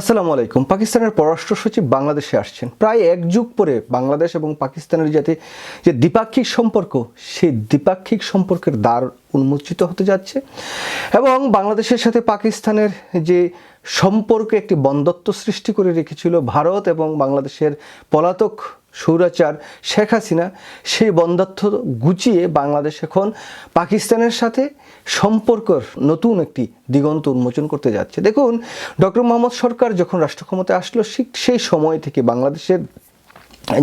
আসসালামু আলাইকুম। পাকিস্তানের পররাষ্ট্র সচিব বাংলাদেশে আসছেন। প্রায় এক যুগ পরে বাংলাদেশ এবং পাকিস্তানের যাতে যে দ্বিপাক্ষিক সম্পর্ক, সেই দ্বিপাক্ষিক সম্পর্কের দ্বার উন্মোচিত হতে যাচ্ছে এবং বাংলাদেশের সাথে পাকিস্তানের যে সম্পর্কে একটি বন্ধত্ব সৃষ্টি করে রেখেছিল ভারত এবং বাংলাদেশের পলাতক সৌরাচার শেখ হাসিনা সেই বন্ধাত্ব গুছিয়ে বাংলাদেশ এখন পাকিস্তানের সাথে সম্পর্কর নতুন একটি দিগন্ত উন্মোচন করতে যাচ্ছে। দেখুন, ডক্টর মোহাম্মদ সরকার যখন রাষ্ট্র ক্ষমতায় আসলো সেই সময় থেকে বাংলাদেশের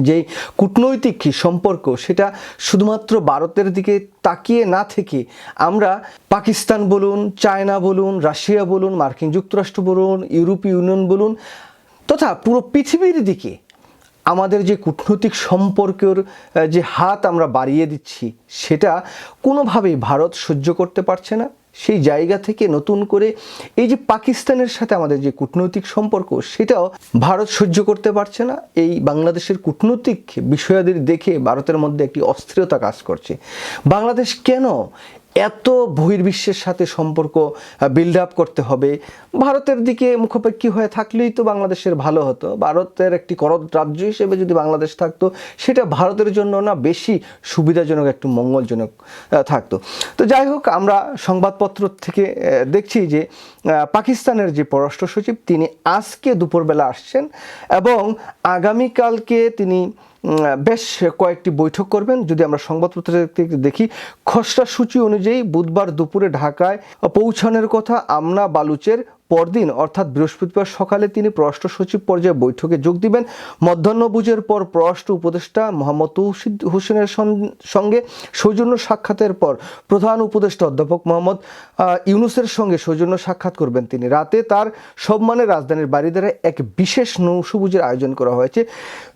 যে কূটনৈতিক সম্পর্ক, সেটা শুধুমাত্র ভারতের দিকে তাকিয়ে না থেকে আমরা পাকিস্তান বলুন, চায়না বলুন, রাশিয়া বলুন, মার্কিন যুক্তরাষ্ট্র বলুন, ইউরোপীয় ইউনিয়ন বলুন, তথা পুরো পৃথিবীর দিকে আমাদের যে কূটনৈতিক সম্পর্কের যে হাত আমরা বাড়িয়ে দিচ্ছি, সেটা কোনোভাবেই ভারত সহ্য করতে পারছে না। সেই জায়গা থেকে নতুন করে এই যে পাকিস্তানের সাথে আমাদের যে কূটনৈতিক সম্পর্ক, সেটাও ভারত সহ্য করতে পারছে না। এই বাংলাদেশের কূটনৈতিক বিষয়াদি দেখে ভারতের মধ্যে একটি অস্থিরতা কাজ করছে। বাংলাদেশ কেন এত বহির্বিশ্বের সাথে সম্পর্ক বিল্ড আপ করতে হবে। ভারতের দিকে মুখোপাক্ষী হয়ে থাকলেই তো বাংলাদেশের ভালো হতো। ভারতের একটি করদ রাজ্য হিসেবে যদি বাংলাদেশ থাকতো, সেটা ভারতের জন্য না, বেশি সুবিধাজনক, একটু মঙ্গলজনক থাকতো। তো যাই হোক, আমরা সংবাদপত্র থেকে দেখছি যে পাকিস্তানের যে পররাষ্ট্র সচিব, তিনি আজকে দুপুরবেলা আসছেন এবং আগামীকালকে তিনি বেশ কয়েকটি বৈঠক করবেন। যদি আমরা সংবাদপত্র দেখি, খসড়া সূচি অনুযায়ী বুধবার দুপুরে ঢাকায় পৌঁছানোর কথা আমনা বালুচের পরদিন, অর্থাৎ বৃহস্পতিবার সকালে তিনি পররাষ্ট্র সচিব পর্যায়ে বৈঠকে যোগ দিবেন। মধ্যাহ্নভোজের পর পররাষ্ট্র উপদেষ্টা মোহাম্মদ তৌসিদ হোসেনের সন- সঙ্গে সৌজন্য সাক্ষাতের পর প্রধান উপদেষ্টা অধ্যাপক মোহাম্মদ ইউনুসের সঙ্গে সৌজন্য সাক্ষাৎ করবেন তিনি। রাতে তার সম্মানে রাজধানীর বাড়িদারে এক বিশেষ নৌসবুজের আয়োজন করা হয়েছে।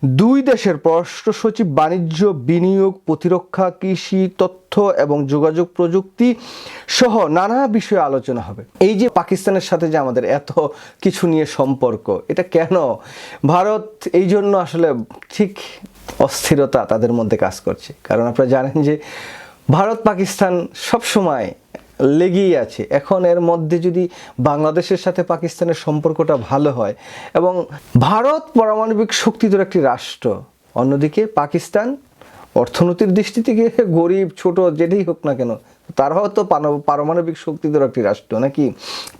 দুই দেশের পররাষ্ট্র সচিব বাণিজ্য, বিনিয়োগ, প্রতিরক্ষা, কৃষি, তথ্য এবং যোগাযোগ প্রযুক্তি সহ নানা বিষয়ে আলোচনা হবে। এই যে পাকিস্তানের সাথে যে আমাদের এত কিছু নিয়ে সম্পর্ক। এটা কেন? ভারত এই জন্য আসলে ঠিক অস্থিরতা তাদের মধ্যে কাজ করছে। কারণ আপনারা জানেন যে ভারত পাকিস্তান সবসময় লেগেই আছে। এখন এর মধ্যে যদি বাংলাদেশের সাথে পাকিস্তানের সম্পর্কটা ভালো হয় এবং ভারত পারমাণবিক শক্তিধর একটি রাষ্ট্র, অন্যদিকে পাকিস্তান অর্থনীতির দৃষ্টি থেকে গরিব, ছোট, যেটাই হোক না কেন তারাও তো পারমাণবিক শক্তিধর একটি রাষ্ট্র নাকি?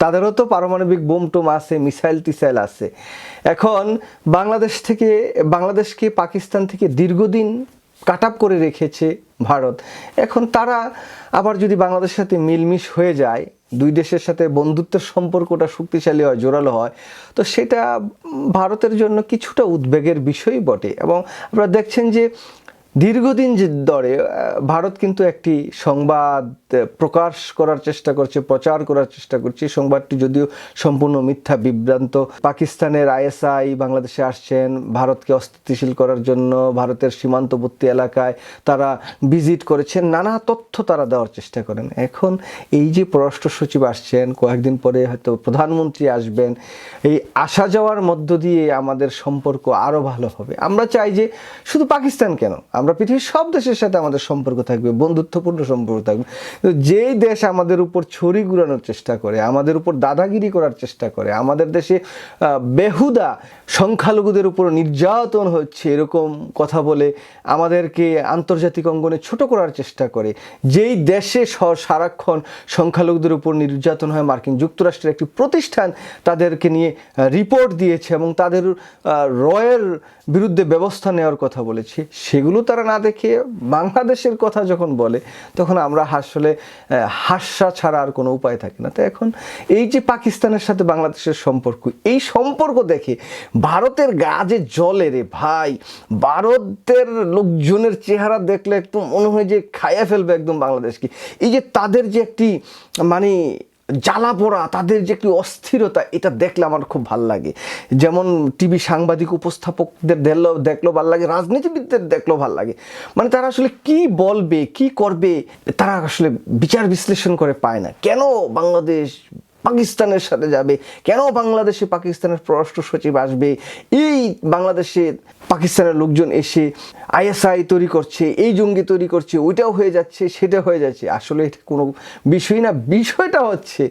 তাদেরও তো পারমাণবিক বোম টোম আছে, মিসাইল টিসাইল আছে। এখন বাংলাদেশ থেকে, বাংলাদেশকে পাকিস্তান থেকে দীর্ঘদিন কাট আপ করে রেখেছে ভারত। এখন তারা আবার যদি বাংলাদেশের সাথে মিলমিশ হয়ে যায়, দুই দেশের সাথে বন্ধুত্বের সম্পর্কটা শক্তিশালী হয়, জোরালো হয়, তো সেটা ভারতের জন্য কিছুটা উদ্বেগের বিষয়ই বটে। এবং আপনারা দেখছেন যে দীর্ঘদিন ধরে ভারত কিন্তু একটি সংবাদ প্রকাশ করার চেষ্টা করছে, প্রচার করার চেষ্টা করছে। সংবাদটি যদিও সম্পূর্ণ মিথ্যা, বিভ্রান্ত। পাকিস্তানের আইএসআই বাংলাদেশে আসছেন, ভারতকে অস্থিতিশীল করার জন্য ভারতের সীমান্তবর্তী এলাকায় তারা ভিজিট করেছেন। নানা তথ্য তারা দেওয়ার চেষ্টা করেন। এখন এই যে পররাষ্ট্র সচিব আসছেন, কয়েকদিন পরে হয়তো প্রধানমন্ত্রী আসবেন, এই আসা যাওয়ার মধ্য দিয়ে আমাদের সম্পর্ক আরও ভালো হবে। আমরা চাই যে শুধু পাকিস্তান কেন, আমরা পৃথিবীর সব দেশের সাথে আমাদের সম্পর্ক থাকবে, বন্ধুত্বপূর্ণ সম্পর্ক থাকবে। যেই দেশ আমাদের উপর ছড়ি ঘুরানোর চেষ্টা করে, আমাদের উপর দাদাগিরি করার চেষ্টা করে, আমাদের দেশে বেহুদা সংখ্যালঘুদের উপর নির্যাতন হচ্ছে এরকম কথা বলে আমাদেরকে আন্তর্জাতিক অঙ্গনে ছোট করার চেষ্টা করে, যেই দেশে সারাক্ষণ সংখ্যালঘুদের উপর নির্যাতন হয়, মার্কিন যুক্তরাষ্ট্রের একটি প্রতিষ্ঠান তাদেরকে নিয়ে রিপোর্ট দিয়েছে এবং তাদের রয়ের বিরুদ্ধে ব্যবস্থা নেওয়ার কথা বলেছে, সেগুলো তারা না দেখে বাংলাদেশের কথা যখন বলে, তখন আমরা আসলে আহ, হাস্যা ছাড়া আর কোনো উপায় থাকে না। তো এখন এই যে পাকিস্তানের সাথে বাংলাদেশের সম্পর্ক এই সম্পর্ক দেখে ভারতের গা যে জলে রে ভাই ভারতের লোকজনের চেহারা দেখলে একদম মনে হয় যে খাইয়া ফেলবে একদম বাংলাদেশকে। এই যে তাদের যে একটি মানে জ্বালা পোড়া তাদের যে একটি অস্থিরতা, এটা দেখলে আমার খুব ভালো লাগে। যেমন টিভি সাংবাদিক উপস্থাপকদের দেখল দেখল ভালো লাগে, রাজনীতিবিদদের দেখল ভালো লাগে। মানে তারা আসলে কি বলবে, কি করবে, তারা আসলে বিচার বিশ্লেষণ করে পায় না। কেন বাংলাদেশ পাকিস্তানের সাথে যাবে? কেন বাংলাদেশে পাকিস্তানের পররাষ্ট্র সচিব আসবে? এই বাংলাদেশের পাকিস্তানের লোকজন এসে আইএসআই তৈরি করছে, এই জঙ্গি তৈরি করছে, ওইটাও হয়ে যাচ্ছে সেটা হয়ে যাচ্ছে। আসলে এটা কোনো বিষয় না, বিষয়টা হচ্ছে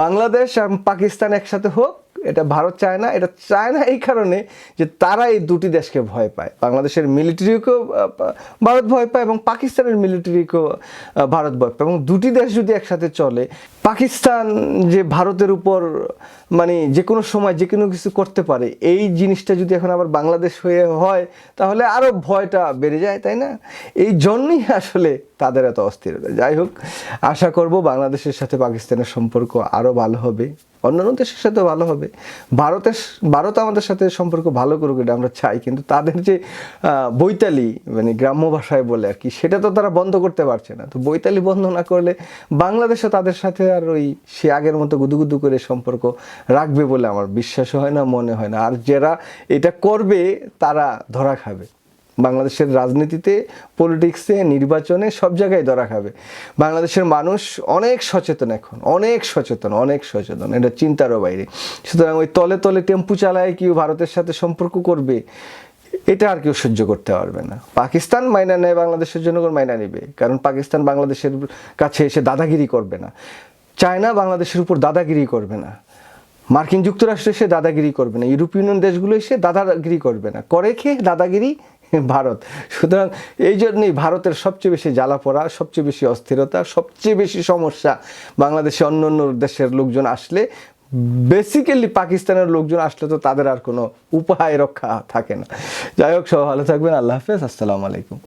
বাংলাদেশ আর পাকিস্তান একসাথে হোক, এটা ভারত চায় না, এটা চায় না এই কারণে যে তারা এই দুটি দেশকে ভয় পায়। বাংলাদেশের মিলিটারিকেও ভারত ভয় পায় এবং পাকিস্তানের মিলিটারিকেও ভারত ভয় পায়। এবং দুটি দেশ যদি একসাথে চলে, পাকিস্তান যে ভারতের উপর মানে যে কোনো সময় যে কোনো কিছু করতে পারে, এই জিনিসটা যদি এখন আবার বাংলাদেশ হয়ে হয়, তাহলে আরও ভয়টা বেড়ে যায়, তাই না? এই জন্যই আসলে তাদের এত অস্থিরতা। যাই হোক, আশা করব বাংলাদেশের সাথে পাকিস্তানের সম্পর্ক আরও ভালো হবে। অন্যান্য দেশের সাথে ভালো হবে। ভারতের ভারত আমাদের সাথে সম্পর্ক ভালো করুক এটা আমরা চাই, কিন্তু তাদের যে বৈতালি মানে গ্রাম্য ভাষায় বলে আর কি, সেটা তো তারা বন্ধ করতে পারছে না। তো বৈতালি বন্ধ না করলে বাংলাদেশও তাদের সাথে আর ওই সে আগের মতো গুদুগুদু করে সম্পর্ক রাখবে বলে আমার বিশ্বাস হয় না, মনে হয় না। আর যারা এটা করবে, তারা ধরা খাবে। বাংলাদেশের রাজনীতিতে পলিটিক্সে নির্বাচনে সব জায়গায় ধরা খাবে। বাংলাদেশের মানুষ অনেক সচেতন এখন, অনেক সচেতন অনেক সচেতন। এটা চিন্তারও বাইরে। সুতরাং ওই তলে তলে টেম্পু চালায় কেউ ভারতের সাথে সম্পর্ক করবে, এটা আর কেউ সহ্য করতে পারবে না। পাকিস্তান মাইনা নেয় বাংলাদেশের জনগণ, মাইনা নেবে। কারণ পাকিস্তান বাংলাদেশের কাছে এসে দাদাগিরি করবে না। চায়না বাংলাদেশের উপর দাদাগিরি করবে না। মার্কিন যুক্তরাষ্ট্র এসে দাদাগিরি করবে না। ইউরোপিয়ান দেশগুলো এসে দাদাগিরি করবে না। করে খেয়ে দাদাগিরি ভারত। সুতরাং এই জন্যই ভারতের সবচেয়ে বেশি জ্বালা পড়া সবচেয়ে বেশি অস্থিরতা, সবচেয়ে বেশি সমস্যা বাংলাদেশে অন্য অন্য দেশের লোকজন আসলে বেসিক্যালি পাকিস্তানের লোকজন আসলে তো তাদের আর কোনো উপায় রক্ষা থাকে না। যাই হোক সব ভালো থাকবেন, আল্লাহ হাফেজ, আসসালামু আলাইকুম।